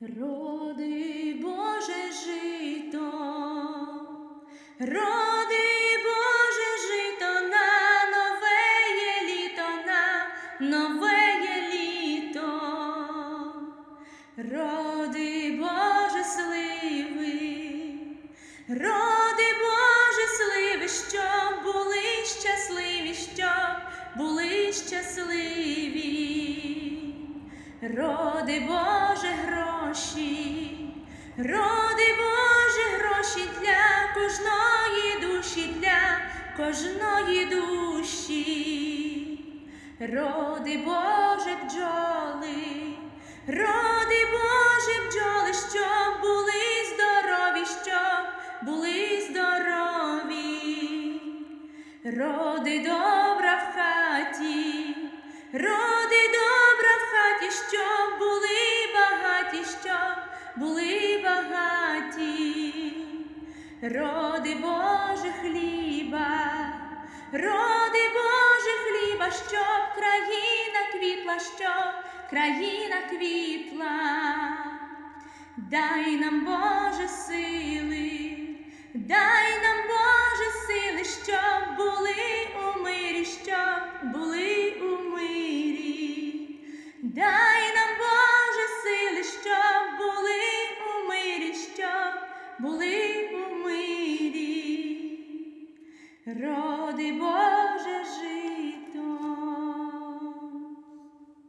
Роди Боже жито, роди Боже жито нове на нове літо, роди Боже роди Боже сливи, були щасливі, були щасливі. Боже гроші, роди Боже гроші для кожної душі, для кожної душі, роди Боже бджоли, роди Боже бджоли, щоб були здорові, щоб були здорові. Роди добра в хаті, роди були багаті. Роди Боже хліба, роди Боже хліба, щоб країна квітла, щоб країна квітла. Дай нам Боже сили, дай нам були у мирі, роди Бога.